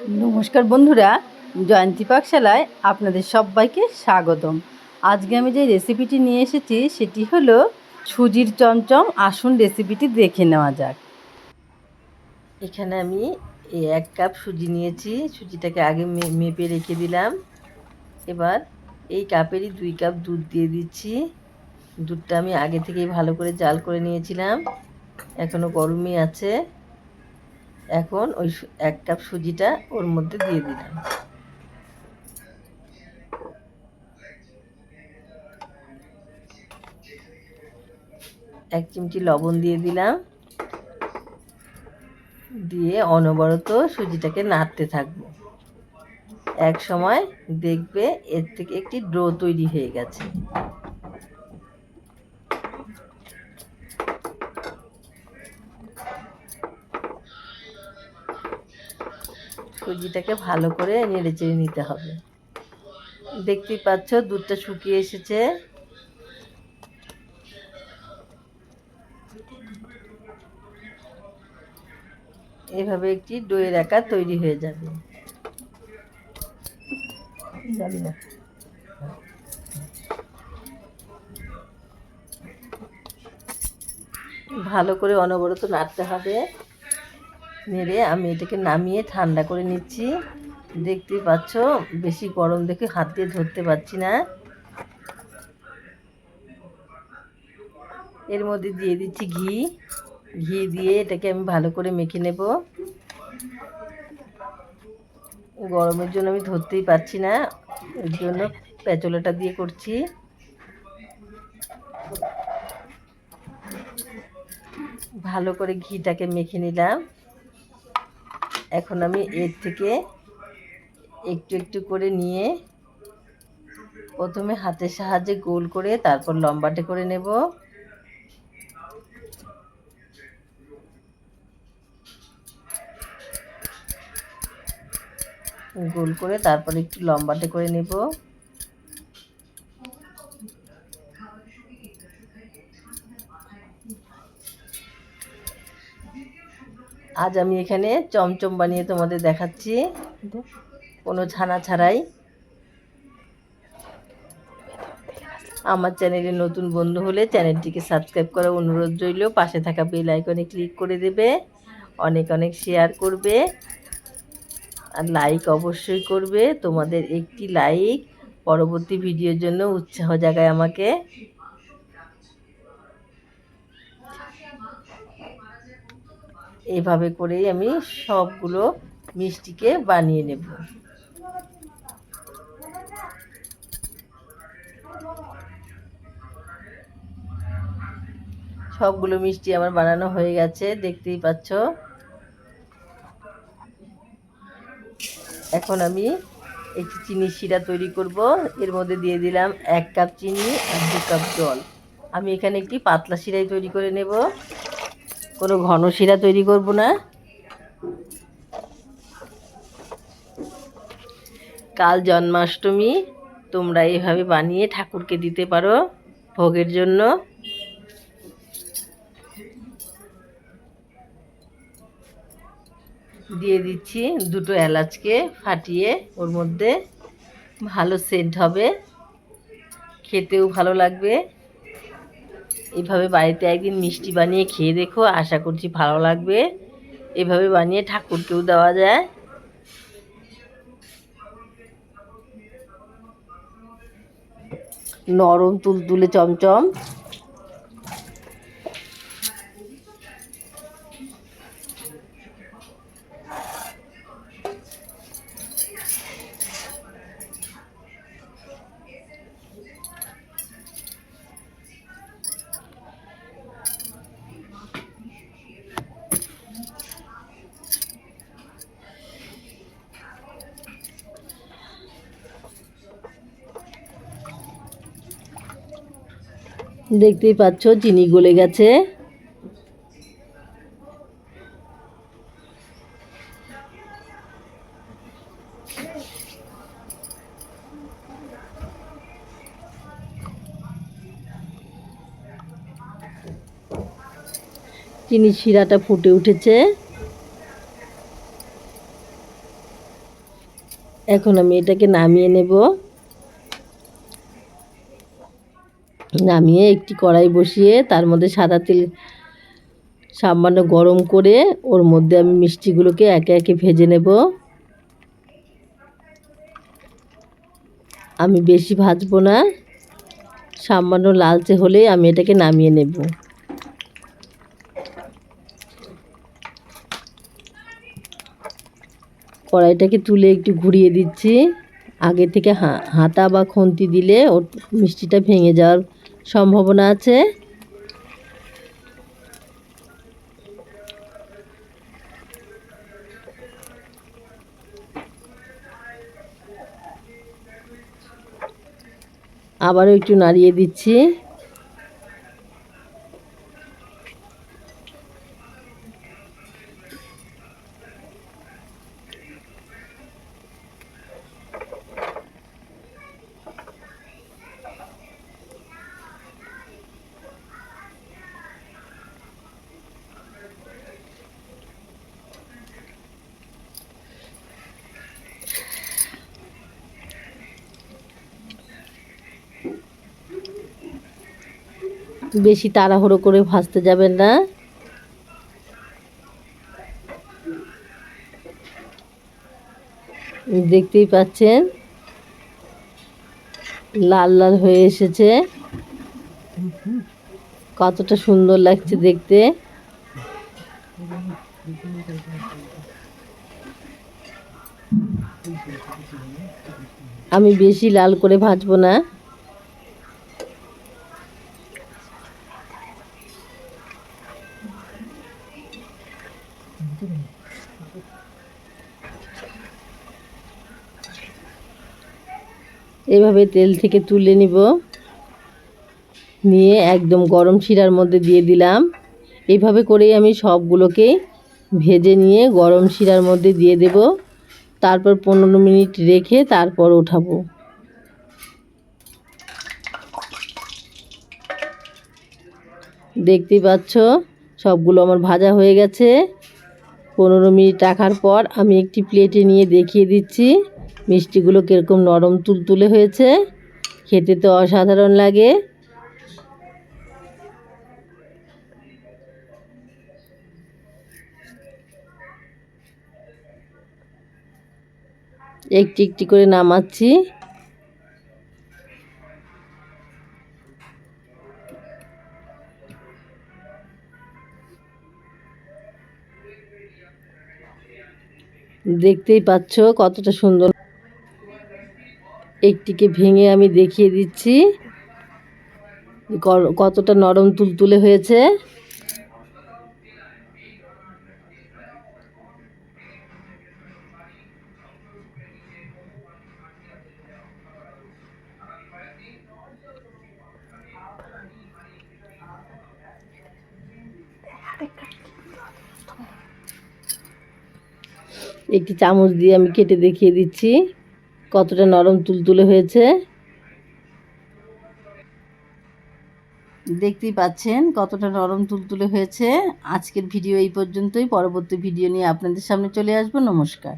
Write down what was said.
নমস্কার বন্ধুরা, জয়ন্তী পাকশালায় আপনাদের সবাইকে স্বাগতম। আজকে আমি যে রেসিপিটি নিয়ে এসেছি, সেটি হলো সুজির চমচম আসুন রেসিপিটি দেখে নেওয়া যাক। এখানে আমি এই এক কাপ সুজি নিয়েছি, সুজিটাকে আগে মেপে রেখে দিলাম। এবার এই কাপেরই দুই কাপ দুধ দিয়ে দিচ্ছি। দুধটা আমি আগে থেকেই ভালো করে জাল করে নিয়েছিলাম এখনও গরমই আছে। এখন ওই এক কাপ সুজিটা ওর মধ্যে দিয়ে দিলাম। এক চিমটি লবণ দিয়ে দিলাম। দিয়ে অনবরত সুজিটাকে নাড়তে থাকব। এক সময় দেখবে এর থেকে একটি ডো তৈরি হয়ে গেছে। সুজিটাকে ভালো করে নেড়ে চেড়ে নিতে হবে। দেখতেই পাচ্ছ, দুধটা শুকিয়ে এসেছে। এভাবে একটি দইয়ের আকার তৈরি হয়ে যাবে। ভালো করে অনবরত নাড়তে হবে। নেড়ে আমি এটাকে নামিয়ে ঠান্ডা করে নিচ্ছি। দেখতেই পাচ্ছ, বেশি গরম দেখে হাত দিয়ে ধরতে পারছি না। এর মধ্যে দিয়ে দিচ্ছি ঘি। ঘি দিয়ে এটাকে আমি ভালো করে মেখে নেব। গরমের জন্য আমি ধরতেই পারছি না, এর জন্য পেঁচলাটা দিয়ে করছি। ভালো করে ঘিটাকে মেখে নিলাম। এখন আমি এর থেকে একটু একটু করে নিয়ে প্রথমে হাতের সাহায্যে গোল করে তারপর লম্বাটে করে নেব। গোল করে তারপর একটু লম্বাটে করে নেব। আজ আমি এখানে চমচম বানিয়ে তোমাদের দেখাচ্ছি। কোনো ছানা ছাড়াই। আমার চ্যানেলে নতুন বন্ধু হলে চ্যানেলটিকে সাবস্ক্রাইব করার অনুরোধ রইল। পাশে থাকা বেল আইকনে ক্লিক করে দেবে। অনেক অনেক শেয়ার করবে। আর লাইক অবশ্যই করবে। তোমাদের একটি লাইক। পরবর্তী ভিডিওর জন্য উৎসাহ জাগায় আমাকে। এভাবে করেই আমি সবগুলো মিষ্টিকে বানিয়ে নেব। সবগুলো মিষ্টি আমার বানানো হয়ে গেছে, দেখতেই পাচ্ছ। এখন আমি একটি চিনি শিরা তৈরি করব। এর মধ্যে দিয়ে দিলাম এক কাপ চিনি আর দু কাপ জল। আমি এখানে একটি পাতলা শিরাই তৈরি করে নেব। কোনো ঘন শিরা তৈরি করব না। কাল জন্মাষ্টমী, তোমরা এভাবে বানিয়ে ঠাকুরকে দিতে পারো ভোগের জন্য। দিয়ে দিচ্ছি দুটো এলাচকে ফাটিয়ে, ওর মধ্যে ভালো সেন্ট হবে। খেতেও ভালো লাগবে। এভাবে বাড়িতে একদিন মিষ্টি বানিয়ে খেয়ে দেখো, আশা করছি ভালো লাগবে। এভাবে বানিয়ে ঠাকুরকেও দেওয়া যায়। নরম তুলতুলে চমচম। দেখতেই পাচ্ছ চিনি গলে গেছে। চিনি শিরাটা ফুটে উঠেছে। এখন আমি এটাকে নামিয়ে নেব। নামিয়ে একটি কড়াই বসিয়ে তার মধ্যে সাদা তেল সামান্য গরম করে ওর মধ্যে আমি মিষ্টিগুলোকে একে একে ভেজে নেব। আমি বেশি ভাজবো না, সামান্য লালচে হলেই আমি এটাকে নামিয়ে নেব। কড়াইটাকে তুলে একটু ঘুরিয়ে দিচ্ছি। আগে থেকে হাতা বা খুন্তি দিলে ওর মিষ্টিটা ভেঙে যাওয়ার সম্ভাবনা আছে। আবারও একটু নাড়িয়ে দিচ্ছি। বেশি তাড়াহুড়ো করে ভাজতে যাবেন না। দেখতেই পাচ্ছেন, লাল লাল হয়ে এসেছে। কতটা সুন্দর লাগছে দেখতে। আমি বেশি লাল করে ভাজবো না। এভাবে তেল থেকে তুলে নিব। নিয়ে একদম গরম শিরার মধ্যে দিয়ে দিলাম। এইভাবে করেই আমি সবগুলোকে ভেজে নিয়ে গরম শিরার মধ্যে দিয়ে দেব। তারপর পনেরো মিনিট রেখে তারপর ওঠাবো। দেখতেই পাচ্ছ? সবগুলো আমার ভাজা হয়ে গেছে। পনেরো মিনিট রাখার পর আমি একটি প্লেটে নিয়ে দেখিয়ে দিচ্ছি। মিষ্টিগুলো কীরকম নরম তুলতুলে হয়েছে, খেতে তো অসাধারণ লাগে। একটি একটি করে নামাচ্ছি। দেখতেই পাচ্ছ কতটা সুন্দর একটিকে ভেঙে আমি দেখিয়ে দিচ্ছি। কতটা নরম তুলতুলে হয়েছে। একটি চামচ দিয়ে আমি কেটে দেখিয়ে দিচ্ছি। কতটা নরম তুলতুলে হয়েছে। দেখতেই পাচ্ছেন কতটা নরম তুলতুলে হয়েছে। আজকের ভিডিও এই পর্যন্তই। পরবর্তী ভিডিও নিয়ে আপনাদের সামনে চলে আসব। নমস্কার।